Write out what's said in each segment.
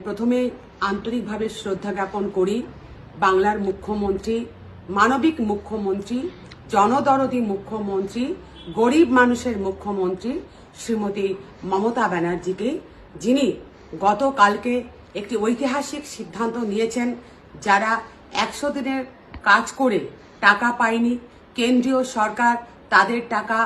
প্রথমে আন্তরিকভাবে শ্রদ্ধা জ্ঞাপন করি বাংলার মুখ্যমন্ত্রী, মানবিক মুখ্যমন্ত্রী, জনদরদি মুখ্যমন্ত্রী, গরিব মানুষের মুখ্যমন্ত্রী শ্রীমতী মমতা ব্যানার্জিকে, যিনি গতকালকে একটি ঐতিহাসিক সিদ্ধান্ত নিয়েছেন যারা একশো দিনের কাজ করে টাকা পায়নি। কেন্দ্রীয় সরকার তাদের টাকা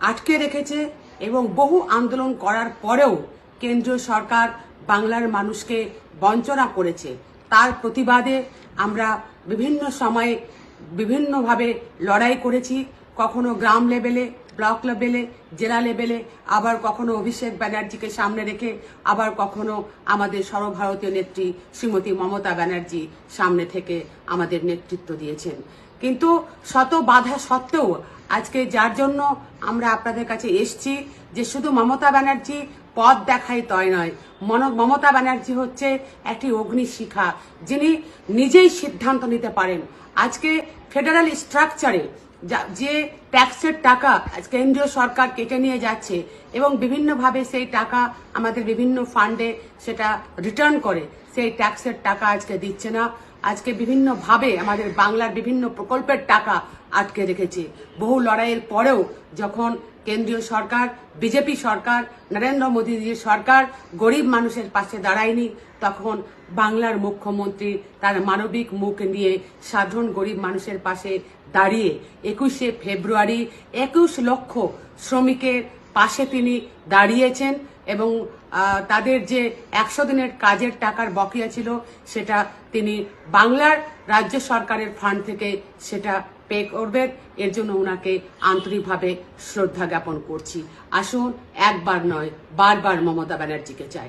আটকে রেখেছে এবং বহু আন্দোলন করার পরেও কেন্দ্রীয় সরকার বাংলার মানুষকে বঞ্চনা করেছে। তার প্রতিবাদে আমরা বিভিন্ন সময়ে বিভিন্নভাবে লড়াই করেছি। কখনো গ্রাম লেভেলে, ব্লক লেভেলে, জেলা লেভেলে, আবার কখনো অভিষেক ব্যানার্জিকে সামনে রেখে, আবার কখনো আমাদের সর্বভারতীয় নেত্রী শ্রীমতী মমতা ব্যানার্জি সামনে থেকে আমাদের নেতৃত্ব দিয়েছেন। কিন্তু শত বাধা সত্ত্বেও আজকে যার জন্য আমরা আপনাদের কাছে এসছি যে শুধু মমতা ব্যানার্জি পথ দেখাই তয় নয়। মন- মমতা ব্যানার্জি হচ্ছে একটি অগ্নিশিখা, যিনি নিজেই সিদ্ধান্ত নিতে পারেন। আজকে ফেডারেল স্ট্রাকচারে যা- ট্যাক্সের টাকা কেন্দ্রীয় সরকার কেটে নিয়ে যাচ্ছে এবং বিভিন্নভাবে সেই টাকা আমাদের বিভিন্ন ফান্ডে সেটা রিটার্ন করে, সেই ট্যাক্সের টাকা আজকে দিচ্ছে না। আজকে বিভিন্নভাবে আমাদের বাংলার বিভিন্ন প্রকল্পের টাকা আটকে রেখেছে। বহু লড়াইয়ের পরেও যখন কেন্দ্রীয় সরকার, বিজেপি সরকার, নরেন্দ্র মোদীজির সরকার গরিব মানুষের পাশে দাঁড়ায়নি, তখন বাংলার মুখ্যমন্ত্রী তার মানবিক মুখ নিয়ে সাধারণ গরিব মানুষের পাশে দাঁড়িয়ে একুশে ফেব্রুয়ারি একুশ লক্ষ শ্রমিকের পাশে তিনি দাঁড়িয়েছেন এবং তাদের যে একশো দিনের কাজের টাকার বকেয়া ছিল, সেটা তিনি বাংলার রাজ্য সরকারের ফান্ড থেকে সেটা পে করবেন। এর জন্য ওনাকে আন্তরিকভাবে শ্রদ্ধা জ্ঞাপন করছি। আসুন, একবার নয়, বারবার মমতা ব্যানার্জিকে চাই।